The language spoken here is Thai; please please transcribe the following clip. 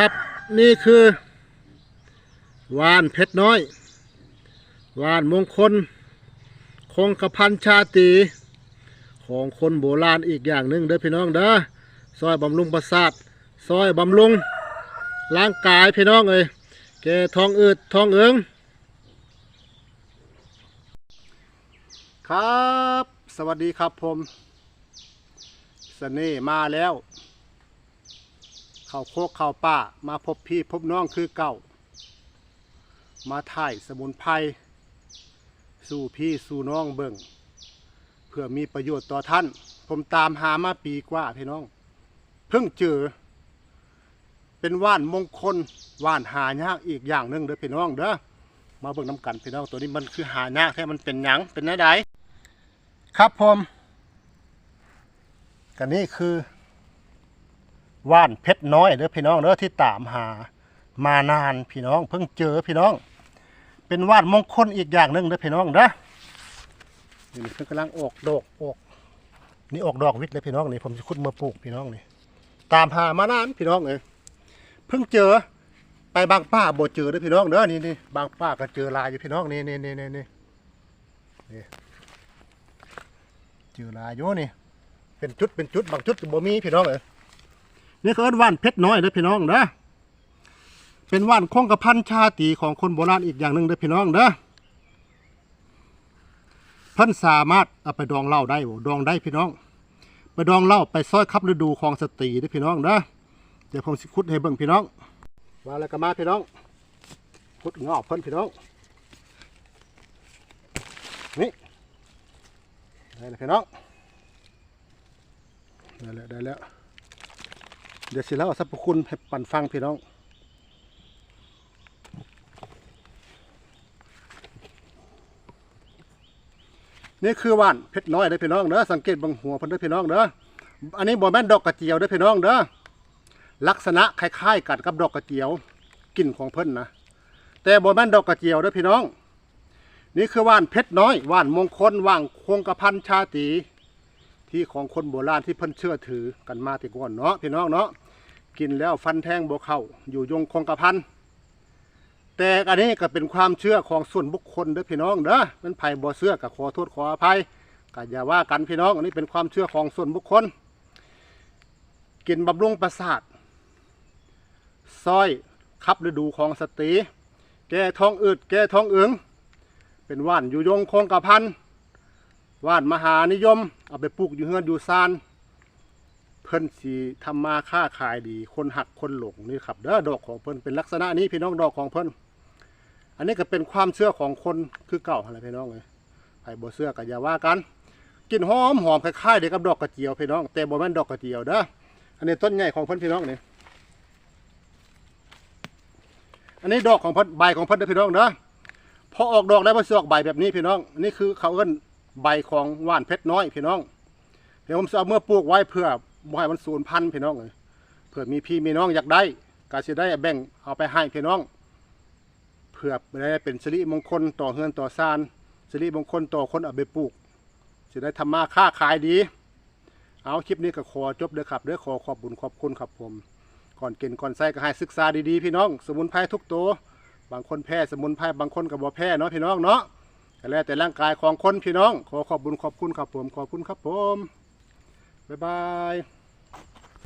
ครับนี่คือวานเพชรน้อย วานมงคล คงกระพันชาตรีของคนโบราณอีกอย่างหนึ่งเด้อพี่น้องเด้อซอยบำรุงประสาทซอยบำรุงร่างกายพี่น้องเอ้ยแกทองอืดทองเอิงครับ สวัสดีครับผมสเน่มาแล้ว เข้าโคกเข้าป่ามาพบพี่พบน้องคือเก่า มาถ่ายสมุนไพรสู่พี่สู่น้องเบิ่งเพื่อมีประโยชน์ต่อท่าน ผมตามหามาปีกว่าพี่น้อง เพิ่งเจอ เป็นว่านมงคลว่านหายากอีกอย่างหนึ่งเด้อพี่น้องเด้อมาเบิ่งน้ำกันพี่น้องตัวนี้มันคือหายากแท้มันเป็นหยังเป็นไดครับผมกันนี่คือ ว่านเพชรน้อยเด้อพี่น้องเด้อที่ตามหามานานพี่น้อง เพิ่งเจอพี่น้อง เป็นว่านมงคลอีกอย่างหนึ่งเด้อพี่น้องเด้อนี่เพิ่งกำลังออกดอกออกนี่ออกดอกวิทย์เลยพี่น้องนี่ผมจะขุดมาปลูกพี่น้องนี่ตามหามานานพี่น้องเอ้ยเพิ่งเจอไปบางป้าบ่เจอเด้อพี่น้องเด้อนี่นี่บางป้าก็เจอลายอยู่พี่น้องนี่นี่นี่นี่นี่เจอลายอยู่นี่เป็นจุดเป็นจุดบางจุดก็บ่มีพี่น้องเอ้ย นี่คือว่านเพชรน้อยเด้อพี่น้องเด้อเป็นว่านคงกระพันชาติของคนโบราณอีกอย่างหนึ่งเด้อพี่น้องเด้อเพิ่นสามารถเอาไปดองเหล้าได้บ่ดองได้พี่น้อง ไปดองเหล้าไปซอยคับฤดูของสตรีเด้อพี่น้องเด้อเดี๋ยวผมสิขุดให้เบิ่งพี่น้องมาแล้วก็มาพี่น้องขุดงอกเพิ่นพี่น้องนี่ได้แล้วพี่น้องได้แล้วได้แล้ว เดี๋ยวสิเล่าสรรพคุณให้ปันฟังพี่น้องนี่คือว่านเพชรน้อยเด้พี่น้องเด้อสังเกตบางหัวเพิ่นเด้พี่น้องเด้ออันนี้บ่แม่นดอกกระเจียวเด้พี่น้องเด้อลักษณะคล้ายๆกันกับดอกกระเจียวกลิ่นของเพิ่นนะแต่บ่แม่นดอกกระเจียวเด้พี่น้อง นี่คือว่านเพชรน้อยว่านมงคลว่างคงกระพันชาตรี ที่ของคนโบราณที่เพิ่นเชื่อถือกันมาแต่ก่อนเนาะพี่น้องเนาะกินแล้วฟันแทงโบเข้าอยู่ยงคงกระพันแต่อันนี้ก็เป็นความเชื่อของส่วนบุคคลเด้อพี่น้องเด้อมันไผ่บ่เชื่อก็ขอโทษขออภัยก็อย่าว่ากันพี่น้องอันนี้เป็นความเชื่อของส่วนบุคคล กินบำรุงประสาทซอยคับฤดูของสตรีแก้ท้องอืดแก้ท้องเอืองเป็นว่านอยู่ยงคงกระพัน ว่านมหานิยม เอาไปปลูกอยู่เฮือนอยู่ซาน เพิ่นสีทำมาค้าขายดี คนหักคนหลงนี่ครับเด้อดอกของเพิ่นเป็นลักษณะนี้พี่น้องดอกของเพิ่นอันนี้ก็เป็นความเชื่อของคนคือเก่าอะไรพี่น้องเลยไผ่บ่เชื่อก็อย่าว่ากันกลินหอมหอมคล้ายๆเดียวกับดอกกระเจียวพี่น้องแต่บ่แม่นดอกกระเจียวเด้ออันนี้ต้นใหญ่ของเพิ่นพี่น้องนี่อันนี้ดอกของเพิ่นใบของเพิ่นเด้อพี่น้องเด้อพอออกดอกแล้วมันสิออกใบแบบนี้พี่น้องนนี่คือเขาเอิ้น ใบของว่านเพชรน้อยพี่น้องเดี๋ยวผมจะเอาเมื่อปลูกไว้เพื่อบ่ให้มันสูญพันธุ์พี่น้องเลยเผื่อมีพี่มีน้องอยากได้ก็สิได้แบ่งเอาไปให้พี่น้อง เพื่อได้เป็นสิริมงคลต่อเฮือนต่อซานสิริมงคลต่อคนเอาไปปลูกสิได้ทำมาค้าขายดี เอาคลิปนี้ก็ขอจบเด้อครับเด้อขอขอบบุญขอบคุณครับผม ก่อนกินก่อนใส่ก็ให้ศึกษาดีๆพี่น้อง สมุนไพรทุกตัว บางคนแพ้สมุนไพรบางคนก็บ่แพ้เนาะพี่น้องเนาะ ก็แล้วแต่ร่างกายของคนพี่น้อง ขอขอบบุญขอบคุณครับผม ขอบคุณครับผม บ๊ายบาย